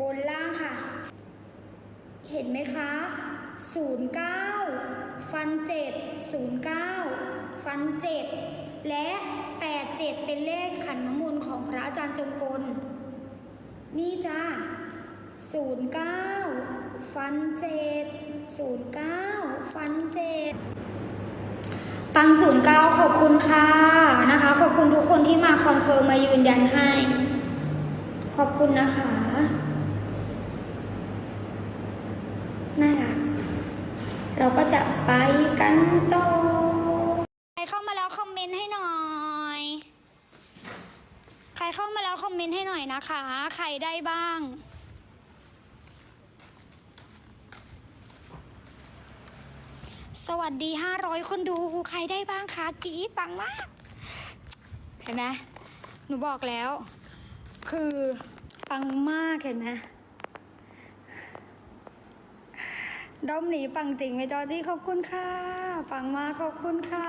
บนล่างค่ะ เห็นไหมคะ 09 ฟัน 7 09 ฟัน 7 และ 87 เป็นเลขขันน้ำมนต์ของพระอาจารย์จงกล นี่จ้า09 ฟัน 7 09 ฟัน 7ปัง09ขอบคุณค่ะนะคะ ขอบคุณทุกคนที่มาคอนเฟิร์มมายืนยันให้ ขอบคุณนะคะ น่ารัก เราก็จะไปกันต่อใครเข้ามาแล้วคอมเมนต์ให้หน่อย ใครเข้ามาแล้วคอมเมนต์ให้หน่อยนะคะ ใครได้บ้าง สวัสดี 500 คนดูใครได้บ้างคะกีปังมาก เห็นไหมหนูบอกแล้ว คือปังมากเห็นไหม ด้อมหนีปังจริงไหมจอจี้ขอบคุณค่ะ ปังมากขอบคุณค่ะ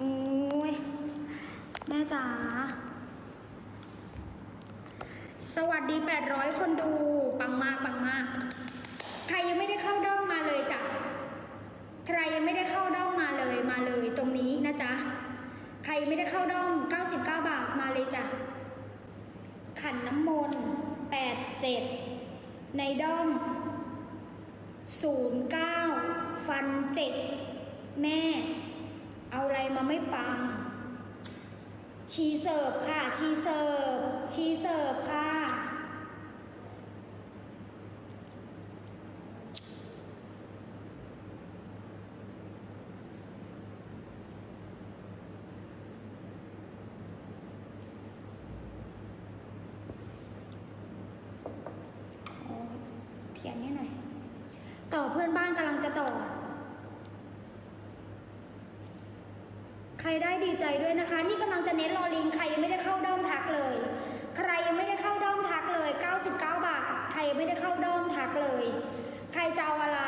อุ้ยแม่จ๋าสวัสดี 800 คนดู ปังมากปังมาก ใครยังไม่ได้เข้าด้อมมาเลยจ้ะใครยังไม่ได้เข้าด้อมมาเลยมาเลยตรงนี้นะจ๊ะใครไม่ได้เข้าด้อม 99 บาทมาเลยจ้ะขันน้ำมนต์ 7 ในด้อม 09 ฟัน 7 แม่ เอาอะไรมาไม่ปัง ชีเสิร์ฟค่ะ ชีเสิร์ฟ ชีเสิร์ฟค่ะ ขอ งให้หน่อย ต่อเพื่อนบ้านกำลังจะต่อ ใครได้ดีใจด้วยนะคะ นี่กำลังจะเน้นรอลิง ใครยังไม่ได้เข้าด้อมทักเลย ใครยังไม่ได้เข้าด้อมทักเลย 99 บาท ใครยังไม่ได้เข้าด้อมทักเลย ใครจะเอาอะไร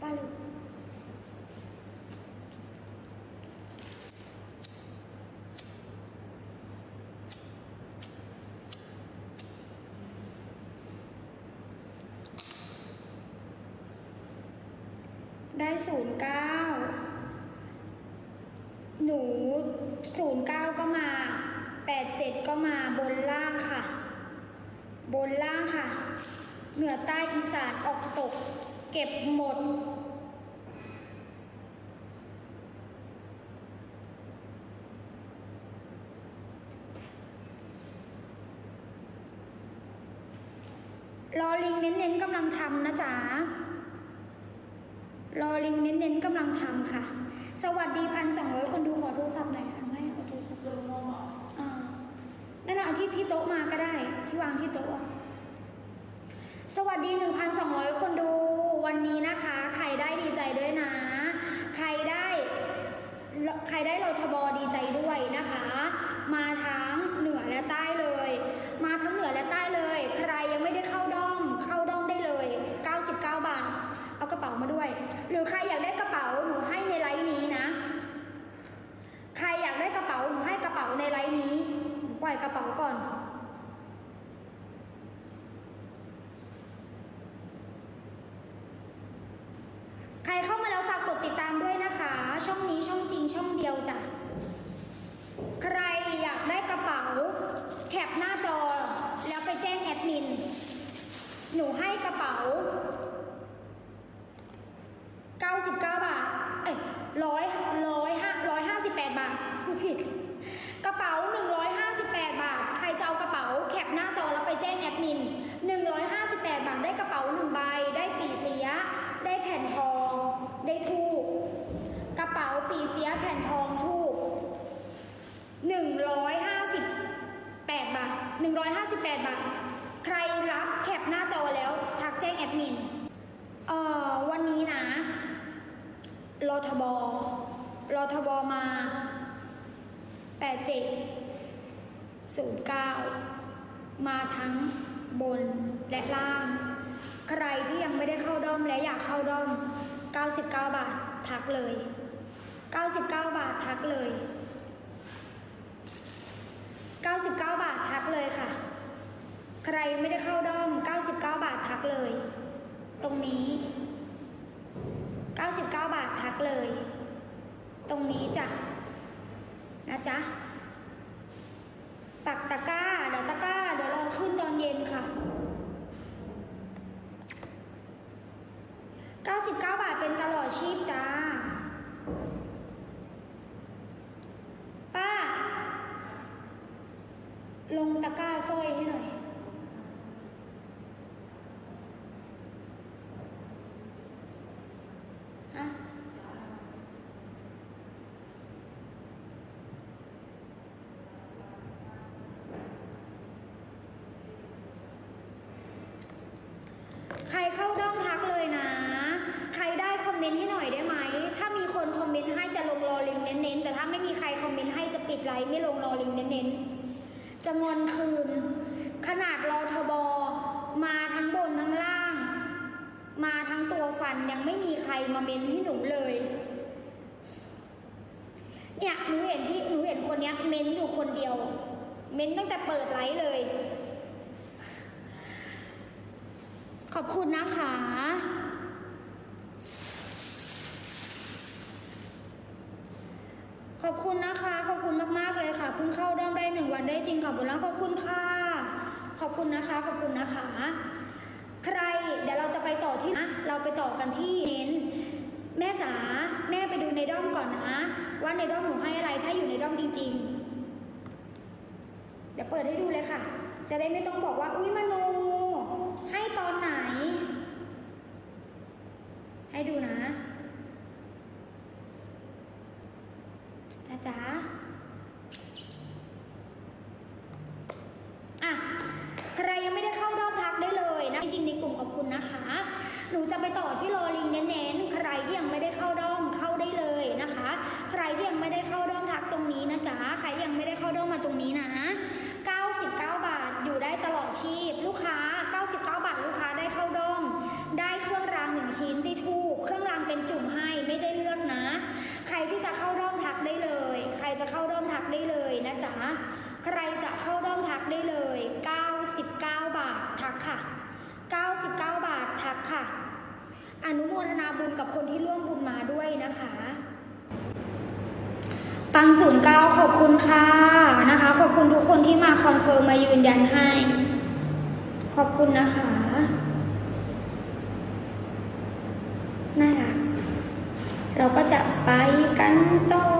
ป้าลูก ได้ศูนย์เก้า หนูศูนย์เก้าก็มา แปดเจ็ด ก็มาบนล่างค่ะ บนล่างค่ะ เหนือใต้อีสานออกตก เก็บหมด รอลิงเน้นๆกำลังทำนะจ๊ะรอลิงเน้นๆกำลังทำค่ะ สวัสดีพันสองร้อยคนดูขอโทรศัพท์หน่อยค่ะไม่เอโทรศัพท์ เอาที่ที่โต๊ะมาก็ได้ ที่วางที่โต๊ะสวัสดี 1,200 คนดูวันนี้นะคะ ใครได้ดีใจด้วยนะ ใครได้ใครได้เราทบดีใจด้วยนะคะ มาทั้งเหนือและใต้เลย มาทั้งเหนือและใต้เลย ใครยังไม่ได้เข้าด้อม เข้าด้อมได้เลย 99 บาท เอากระเป๋ามาด้วย หรือใครอยากได้กระเป๋าหนูให้ในไลน์นี้นะ ใครอยากได้กระเป๋าหนูให้กระเป๋าในไลน์นี้ หนูปล่อยกระเป๋าก่อน ใครเข้ามาแล้วฝากกดติดตามด้วยนะคะ ช่องนี้ช่องจริงช่องเดียวจ้ะ ใครอยากได้กระเป๋าแคปหน้าจอ แล้วไปแจ้งแอดมิน หนูให้กระเป๋า 99 บาท เอ้ยร้อยร้อยห้าร้อยห้าสิบแปดบาท พูดผิด กระเป๋า 158 บาท ใครจะเอากระเป๋าแคปหน้าจอแล้วไปแจ้งแอดมิน 158 บาท ได้กระเป๋าหนึ่งใบ ได้ปีเสีย ได้แผ่นทอง ได้ทูบกระเป๋าปีเสียแผ่นทองทูบ158 บาท 158 บาท ใครรับแคปหน้าจอแล้วทักแจ้งแอดมิน เอ่อ วันนี้นะรทบรทบมา 87 09 มาทั้งบนและล่าง ใครที่ยังไม่ได้เข้าด้อมและอยากเข้าด้อม99 99 บาททักเลย 99 บาททักเลย 99 บาททักเลยค่ะ ใครไม่ได้เข้าด้อม 99 บาททักเลย ตรงนี้ 99 บาททักเลย ตรงนี้จ้ะ นะจ๊ะปักตะกร้าเดี๋ยวตะกร้าเดี๋ยวเราขึ้นตอนเย็นค่ะ 99 บาทเป็นตลอดชีพจ้า ป้า ลงตะกร้าสร้อยให้หน่อย ใครเข้าด้อมทักเลยนะ ใครได้คอมเมนต์ให้หน่อยได้ไหม ถ้ามีคนคอมเมนต์ให้จะลงรอลิงเน้นๆ แต่ถ้าไม่มีใครคอมเมนต์ให้จะปิดไลน์ไม่ลงรอลิงเน้นๆ จะงอนคืน ขนาดรอทบมาทั้งบนทั้งล่าง มาทั้งตัวฟันยังไม่มีใครมาเมนให้หนูเลย เนี่ยหนูเห็นพี่หนูเห็นคนเนี้ยเมนอยู่คนเดียว เมนตั้งแต่เปิดไลฟ์เลย ขอบคุณนะคะ ขอบคุณนะคะ ขอบคุณมากๆเลยค่ะ เพิ่งเข้าด้อมได้หนึ่งวันได้จริงขอบคุณแล้วขอบคุณค่ะ ขอบคุณนะคะ ขอบคุณนะคะ ใครเดี๋ยวเราจะไปต่อที่นะเราไปต่อกันที่เน้นแม่จ๋าแม่ไปดูในด้อมก่อนนะว่าในด้อมหนูให้อะไรถ้าอยู่ในด้อมจริง ๆ เดี๋ยวเปิดให้ดูเลยค่ะ จะได้ไม่ต้องบอกว่าอุ้ยมโน ให้ตอนไหน ให้ ดูนะนะจ๊ะอะใครยังไม่ได้เข้าด้อมทักได้เลยนะ จริงๆในกลุ่มขอบคุณนะคะ หนูจะไปต่อที่โรอลิงเน้นๆ ใครที่ยังไม่ได้เข้าด้อมเข้าได้เลยนะคะ ใครที่ยังไม่ได้ จะเข้าด้อมทักได้เลยนะจ๊ะ ใครจะเข้าด้อมทักได้เลย 99 บาททักค่ะ 99 บาททักค่ะ อนุโมทนาบุญกับคนที่ร่วมบุญมาด้วยนะคะปังศูนย์เก้าขอบคุณค่ะนะคะ ขอบคุณทุกคนที่มาคอนเฟิร์มมายืนยันให้ ขอบคุณนะคะ น่ารัก เราก็จะไปกันต่อ